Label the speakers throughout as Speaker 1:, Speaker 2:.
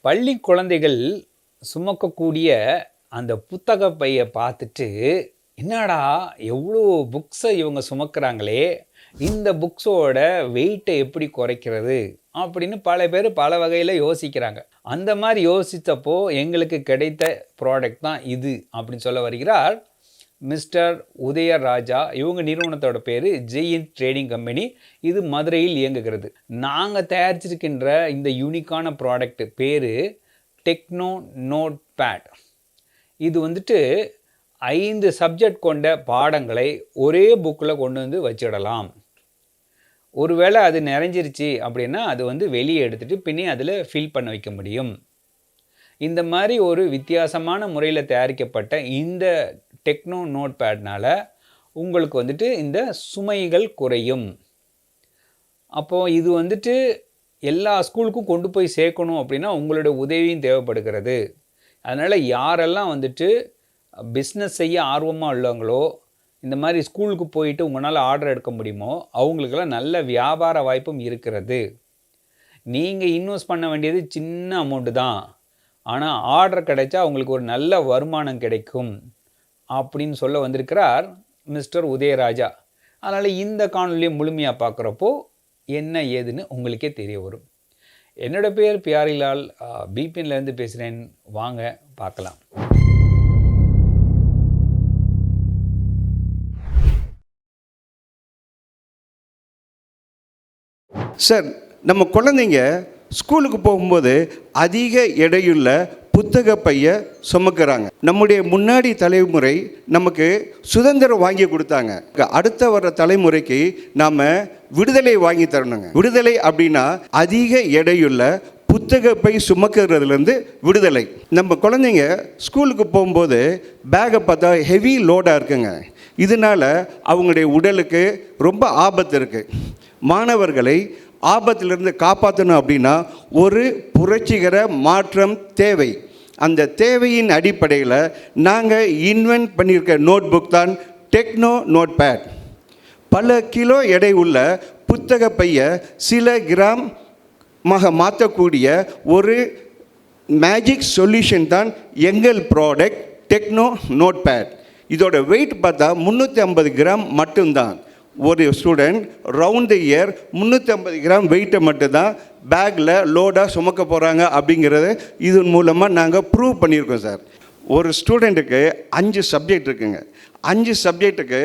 Speaker 1: பள்ளி குழந்தைகள் சுமக்கக்கூடிய அந்த புத்தக பையை பார்த்துட்டு என்னடா எவ்வளோ புக்ஸை இவங்க சுமக்கிறாங்களே? இந்த புக்ஸோட வெயிட்டை எப்படி குறைக்கிறது? அப்படின்னு பல பேர் பல வகையில் யோசிக்கிறாங்க. அந்த மாதிரி யோசித்தப்போ எங்களுக்கு கிடைத்த ப்ராடக்ட் தான் இது அப்படின்னு சொல்ல வருகிறார் மிஸ்டர் உதயராஜா இவங்க நிறுவனத்தோட பேர் ஜெயின் ட்ரேடிங் கம்பெனி இது மதுரையில் இயங்குகிறது. நாங்கள் தயாரிச்சிருக்கின்ற இந்த யூனிக்கான ப்ராடக்ட் பேர் டெக்னோ நோட் பேட் இது வந்துட்டு ஐந்து சப்ஜெக்ட் கொண்ட பாடங்களை ஒரே புக்கில் கொண்டு வந்து வச்சிடலாம். ஒருவேளை அது நிறைஞ்சிருச்சு அப்படின்னா அது வந்து வெளியே எடுத்துட்டு பின்னே அதில் ஃபில் பண்ண வைக்க முடியும். இந்த மாதிரி ஒரு வித்தியாசமான முறையில் தயாரிக்கப்பட்ட இந்த டெக்னோ நோட் பேட்னால் உங்களுக்கு வந்துட்டு இந்த சுமைகள் குறையும். அப்போது இது வந்துட்டு எல்லா ஸ்கூலுக்கும் கொண்டு போய் சேர்க்கணும் அப்படின்னா உங்களுடைய உதவியும் தேவைப்படுகிறது. அதனால் யாரெல்லாம் வந்துட்டு பிஸ்னஸ் செய்ய ஆர்வமாக உள்ளவங்களோ இந்த மாதிரி ஸ்கூலுக்கு போயிட்டு உங்களால் ஆர்டர் எடுக்க முடியுமோ அவங்களுக்கெல்லாம் நல்ல வியாபார வாய்ப்பும் இருக்கிறது. நீங்கள் இன்வெஸ்ட் பண்ண வேண்டியது சின்ன அமௌண்ட்டு தான். ஆனால் ஆர்டர் கிடைச்சா உங்களுக்கு ஒரு நல்ல வருமானம் கிடைக்கும். அப்படின்னு சொல்ல வந்திருக்கிறார் மிஸ்டர் உதயராஜா. அதனால் இந்த காணொலியை முழுமையாக பார்க்குறப்போ என்ன ஏதுன்னு உங்களுக்கே தெரிய வரும். என்னோட பேர் பியாரிலால். பிபின்லேருந்து பேசுகிறேன் வாங்க பார்க்கலாம்.
Speaker 2: சார் நம்ம குழந்தைங்க ஸ்கூலுக்கு போகும்போது அதிக எடையுள்ள புத்தக பைய சுமக்கிறாங்க. நம்முடைய முன்னாடி தலைமுறை நமக்கு சுதந்திரம் வாங்கி கொடுத்தாங்க. அடுத்த வர தலைமுறைக்கு நாம் விடுதலை வாங்கி தரணுங்க. விடுதலை அப்படின்னா அதிக எடையுள்ள புத்தக பை சுமக்கிறதுலேருந்து விடுதலை. நம்ம குழந்தைங்க ஸ்கூலுக்கு போகும்போது பேகை பார்த்தா ஹெவி லோடாக இருக்குங்க. இதனால் அவங்களுடைய உடலுக்கு ரொம்ப ஆபத்து இருக்குது மாணவர்களை ஆபத்திலிருந்து காப்பாற்றணும் அப்படின்னா ஒரு புரட்சிகர மாற்றம் தேவை. அந்த தேவையின் அடிப்படையில் நாங்கள் இன்வென்ட் பண்ணியிருக்க நோட் புக் தான் டெக்னோ நோட் பேட் பல கிலோ எடை உள்ள புத்தக பைய சில கிராம் மாக மாற்றக்கூடிய ஒரு மேஜிக் சொல்யூஷன் தான் எங்கள் ப்ராடக்ட் டெக்னோ நோட் பேட் இதோட வெயிட் பார்த்தா முந்நூற்றி ஐம்பது கிராம் மட்டும்தான். ஒரு ஸ்டூடெண்ட் ரவுண்ட் த இயர் முந்நூற்றி ஐம்பது கிராம் வெயிட்டை மட்டும்தான் பேக்கில் லோடாக சுமக்க போகிறாங்க அப்படிங்கிறத இதன் மூலமாக நாங்கள் ப்ரூவ் பண்ணியிருக்கோம் சார் ஒரு ஸ்டூடெண்ட்டுக்கு அஞ்சு சப்ஜெக்ட் இருக்குங்க. அஞ்சு சப்ஜெக்ட்டுக்கு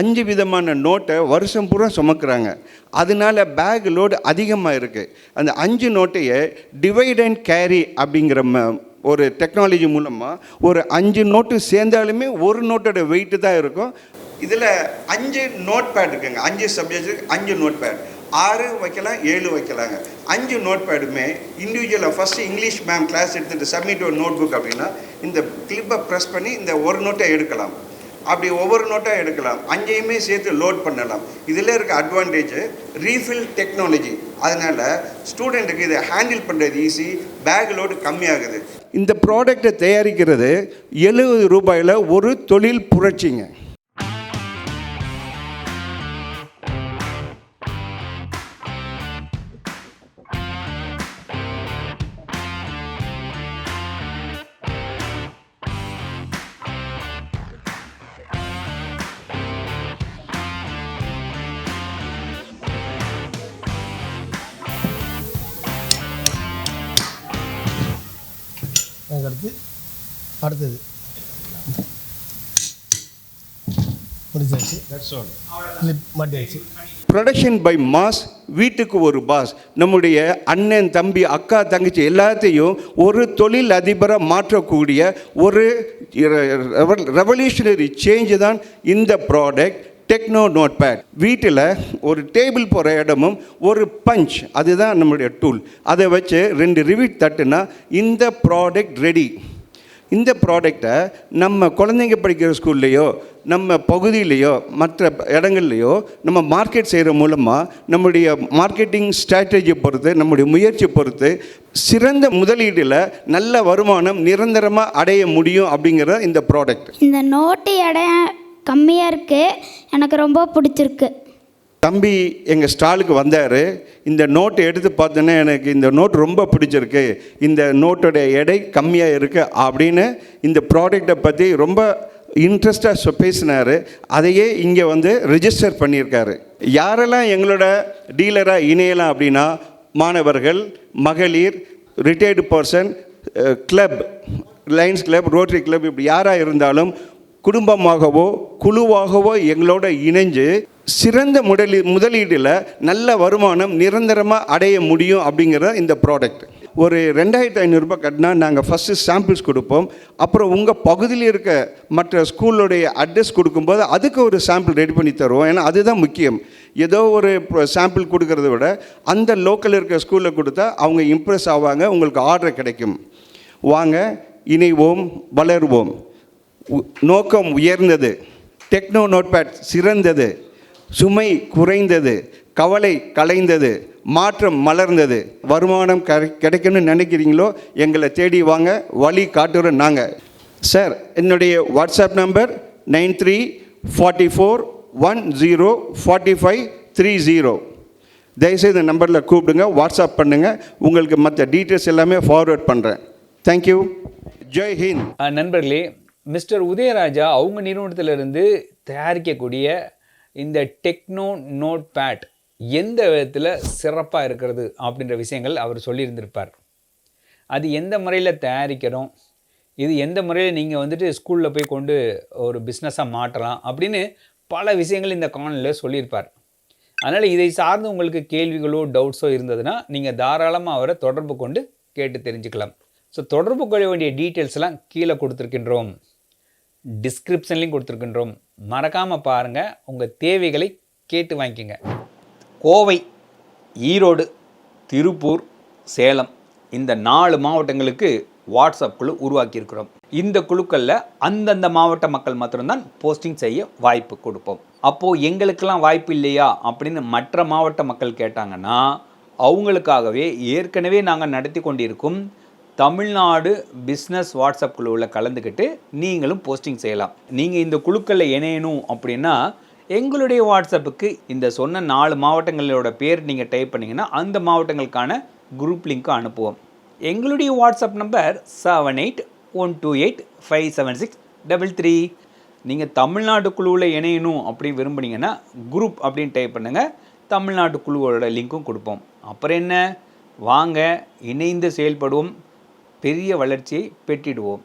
Speaker 2: அஞ்சு விதமான நோட்டை வருஷம் பூரா சுமக்கிறாங்க. அதனால பேக் லோடு அதிகமாக இருக்குது அந்த அஞ்சு நோட்டையை டிவைட் அண்ட் கேரி அப்படிங்கிற ம ஒரு டெக்னாலஜி மூலமாக ஒரு அஞ்சு நோட்டு சேர்ந்தாலுமே ஒரு நோட்டோட வெயிட்டு தான் இருக்கும். இதில் அஞ்சு நோட் பேட் இருக்குங்க. அஞ்சு சப்ஜெக்ட்டுக்கு அஞ்சு நோட் பேட் ஆறு வைக்கலாம் ஏழு வைக்கலாங்க. அஞ்சு நோட் பேடுமே இண்டிவிஜுவலாக ஃபஸ்ட்டு இங்கிலீஷ் மேம் கிளாஸ் எடுத்துகிட்டு சப்மிட் ஒரு நோட் புக் அப்படின்னா இந்த கிளிப்பை ப்ரெஸ் பண்ணி இந்த ஒரு நோட்டை எடுக்கலாம். அப்படி ஒவ்வொரு நோட்டாக எடுக்கலாம். அஞ்சையுமே சேர்த்து லோட் பண்ணலாம். இதில் இருக்க அட்வான்டேஜ் ரீஃபில் டெக்னாலஜி அதனால் ஸ்டூடெண்ட்டுக்கு இதை ஹேண்டில் பண்ணுறது ஈஸி பேக் லோடு கம்மியாகுது. இந்த ப்ராடக்டை தயாரிக்கிறது எழுபது ரூபாயில் ஒரு தொழில் புரட்சிங்க.
Speaker 3: அதுக்கடுத்து அடுத்தது. முடிச்சாச்சு கிளிப் மாட்டியாச்சு.
Speaker 2: ப்ரொடக்ஷன் பை மாஸ் வீட்டுக்கு ஒரு பாஸ். நம்முடைய அண்ணன் தம்பி அக்கா தங்கச்சி எல்லாத்தையும் ஒரு தொழில் அதிபராக மாற்றக்கூடிய ஒரு ரெவல்யூஷனரி சேஞ்சு தான் இந்த ப்ராடக்ட் டெக்னோ நோட் பேட் வீட்டில் ஒரு டேபிள் போகிற இடமும் ஒரு பஞ்ச் அதுதான் நம்மளுடைய டூல் அதை வச்சு ரெண்டு ரிவிட் தட்டுனா இந்த ப்ராடக்ட் ரெடி இந்த ப்ராடக்டை நம்ம குழந்தைங்க படிக்கிற ஸ்கூல்லையோ நம்ம பகுதியிலையோ மற்ற இடங்கள்லையோ நம்ம மார்க்கெட் செய்கிற மூலமாக நம்முடைய மார்க்கெட்டிங் ஸ்ட்ராட்டஜியை பொறுத்து நம்முடைய முயற்சி பொறுத்து சிறந்த முதலீடில் நல்ல வருமானம் நிரந்தரமாக அடைய முடியும் அப்படிங்கிற இந்த ப்ராடக்ட்
Speaker 4: இந்த நோட்டு எடை கம்மியாக இருக்குது எனக்கு ரொம்ப பிடிச்சிருக்கு.
Speaker 2: தம்பி எங்கள் ஸ்டாலுக்கு வந்தார். இந்த நோட்டை எடுத்து பார்த்தோன்னே எனக்கு இந்த நோட் ரொம்ப பிடிச்சிருக்கு. இந்த நோட்டோட எடை கம்மியாக இருக்குது அப்படின்னு இந்த ப்ராடக்டை பற்றி ரொம்ப இன்ட்ரெஸ்டாக பேசினார். அதையே இங்கே வந்து ரிஜிஸ்டர் பண்ணியிருக்காரு. யாரெல்லாம் எங்களோட டீலராக இணையலாம் அப்படின்னா மாணவர்கள் மகளிர் retired person club Lions club Rotary club இப்படி யாராக இருந்தாலும் குடும்பமாகவோ குழுவாகவோ எங்களோட இணைஞ்சு சிறந்த முதலீ முதலீட்டில் நல்ல வருமானம் நிரந்தரமாக அடைய முடியும் அப்படிங்கிற இந்த ப்ராடக்ட் ஒரு ரெண்டாயிரத்து ஐநூறுரூபா கட்டினா நாங்கள் ஃபஸ்ட்டு சாம்பிள்ஸ் கொடுப்போம். அப்புறம் உங்கள் பகுதியில் இருக்க மற்ற ஸ்கூலுடைய அட்ரஸ் கொடுக்கும்போது அதுக்கு ஒரு சாம்பிள் ரெடி பண்ணி தருவோம். ஏன்னா அதுதான் முக்கியம். ஏதோ ஒரு சாம்பிள் கொடுக்கறத விட அந்த லோக்கல் இருக்க ஸ்கூலில் கொடுத்தா அவங்க இம்ப்ரெஸ் ஆவாங்க உங்களுக்கு ஆர்டர் கிடைக்கும். வாங்க இணைவோம் வளருவோம். நோக்கம் உயர்ந்தது. டெக்னோ நோட்பேட் சிறந்தது. சுமை குறைந்தது. கவலை கலைந்தது. மாற்றம் மலர்ந்தது. வருமானம் கிடைக்கணும்னு நினைக்கிறீங்களோ எங்களை தேடி வாங்க. வழி காட்டுறோம் நாங்கள் சார் என்னுடைய WhatsApp number nine three forty four one zero forty five three zero. தயவுசெய்து இந்த நம்பரில் கூப்பிடுங்க வாட்ஸ்அப் பண்ணுங்கள் உங்களுக்கு மற்ற டீட்டெயில்ஸ் எல்லாமே ஃபார்வேர்ட் பண்ணுறேன் தேங்க்யூ ஜெய் ஹிந்த்
Speaker 1: நண்பர்களே மிஸ்டர் உதயராஜா அவங்க நிறுவனத்திலிருந்து தயாரிக்கக்கூடிய இந்த டெக்னோ நோட் பேட் எந்த விதத்தில் சிறப்பாக இருக்கிறது அப்படின்ற விஷயங்கள் அவர் சொல்லியிருந்திருப்பார். அது எந்த முறையில் தயாரிக்கிறோம்? இது எந்த முறையில் நீங்கள் வந்துட்டு ஸ்கூலில் போய் கொண்டு ஒரு பிஸ்னஸாக மாற்றலாம் அப்படின்னு பல விஷயங்கள் இந்த காணொலியில் சொல்லியிருப்பார். அதனால் இதை சார்ந்து உங்களுக்கு கேள்விகளோ டவுட்ஸோ இருந்ததுன்னா நீங்கள் தாராளமாக அவரை தொடர்பு கொண்டு கேட்டு தெரிஞ்சுக்கலாம். ஸோ தொடர்பு கொள்ள வேண்டிய டீட்டெயில்ஸ்லாம் கீழே கொடுத்துருக்கின்றோம். டிஸ்கிரிப்ஷன்லையும் கொடுத்துருக்கின்றோம். மறக்காமல் பாருங்கள் உங்கள் தேவைகளை கேட்டு வாங்கிக்கோங்க. கோவை ஈரோடு திருப்பூர் சேலம் இந்த நாலு மாவட்டங்களுக்கு வாட்ஸ்அப் குழு உருவாக்கியிருக்கிறோம். இந்த குழுக்களில் அந்தந்த மாவட்ட மக்கள் மாத்திரம்தான் போஸ்டிங் செய்ய வாய்ப்பு கொடுப்போம். அப்போது எங்களுக்கெல்லாம் வாய்ப்பு இல்லையா அப்படின்னு மற்ற மாவட்ட மக்கள் கேட்டாங்கன்னா அவங்களுக்காகவே ஏற்கனவே நாங்கள் நடத்தி கொண்டிருக்கும் தமிழ்நாடு பிஸ்னஸ் வாட்ஸ்அப் குழுவில் கலந்துக்கிட்டு நீங்களும் போஸ்டிங் செய்யலாம். நீங்கள் இந்த குழுக்களில் இணையணும் அப்படின்னா எங்களுடைய வாட்ஸ்அப்புக்கு இந்த சொன்ன நாலு மாவட்டங்களோட பேர் நீங்கள் டைப் பண்ணிங்கன்னா அந்த மாவட்டங்களுக்கான குரூப் லிங்க்கும் அனுப்புவோம். எங்களுடைய WhatsApp number seven eight one two eight five seven six double three நீங்கள் தமிழ்நாடு குழுவில் இணையணும் அப்படி விரும்புனீங்கன்னா குரூப் அப்படின்னு டைப் பண்ணுங்கள் தமிழ்நாட்டு குழுவோட லிங்க்கும் கொடுப்போம். அப்புறம் என்ன? வாங்க இணைந்து செயல்படுவோம். பெரிய வளர்ச்சியை பெற்றிடுவோம்.